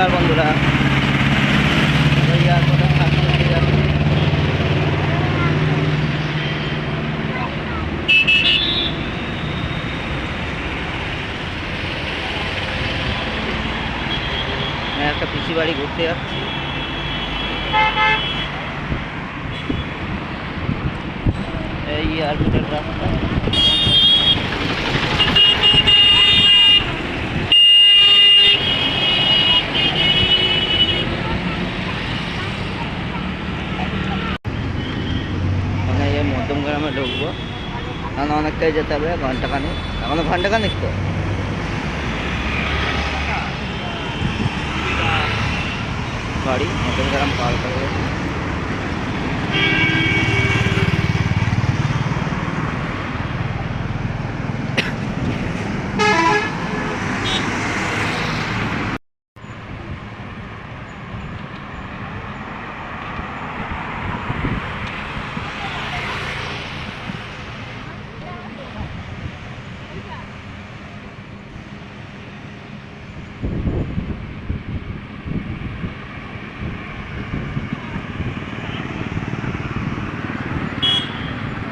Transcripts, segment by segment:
নমস্কার বন্ধুরা। আমরা এয়ারপোর্টে থাকতে যাচ্ছি। আমি একটা পিসি বাড়ি ঘুরতে যাচ্ছি। এই এয়ারপোর্টের রাস্তা গ্রামে ঢুকবো। কারণ অনেকটাই যেতে হবে ঘন্টাখানিক এখনও ঘন্টাখানিক তো। সরি নতুন গ্রাম পার করে।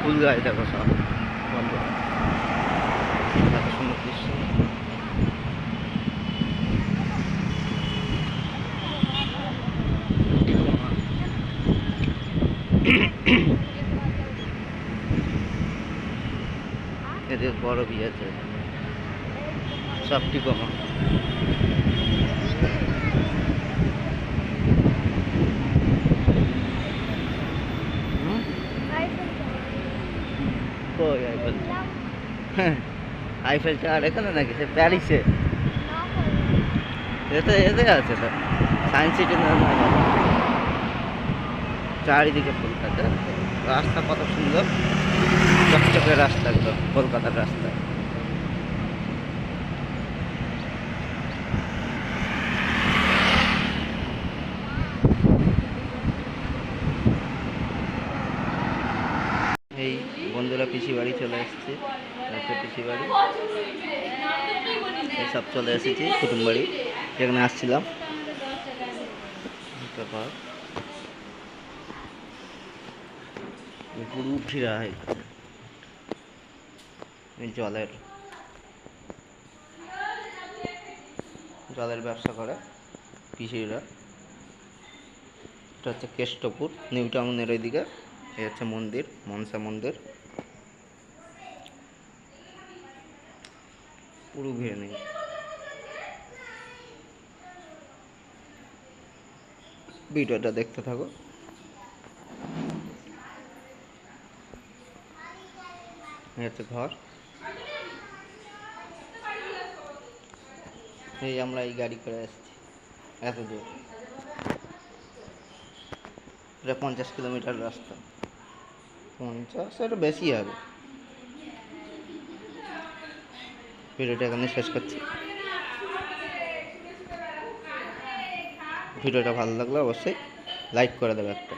ফুল গাছ দেখো সব? বন্ধ। সুন্দর দৃশ্য। এদের বড় বিয়ে সবটি কমা আইফেল? হ্যাঁ আইফেল টাওয়ার এখানে নাকি? সে প্যারিসে? এতে এতে আছে তো। Science city. চারিদিকে থাকে রাস্তা কত সুন্দর। চকচকে রাস্তা একদম কলকাতার রাস্তা। এই বন্ধুরা পিসি বাড়ি চলে এসেছে পিসি বাড়ি। সব চলে এসেছি, কুটুম বাড়ি, যেখানে আসছিলাম। পুরো ফিরা জলের। জলের ব্যবসা করে পিসিরা। এটা হচ্ছে কেষ্টপুর, নিউ টাউনের ওইদিকে। এই হচ্ছে মন্দির, মনসা মন্দির। পুরো ঘিরে নেই ভিডিওটা দেখতে থাকো। হচ্ছে ঘর। এই আমরা এই গাড়ি করে আসছি। এত দূর। এটা পঞ্চাশ কিলোমিটার রাস্তা। পঞ্চাশ, এটা বেশি হবে। ভিডিওটা এখানে শেষ করছি। ভিডিওটা ভালো লাগলে অবশ্যই লাইক করে দেবে একটা।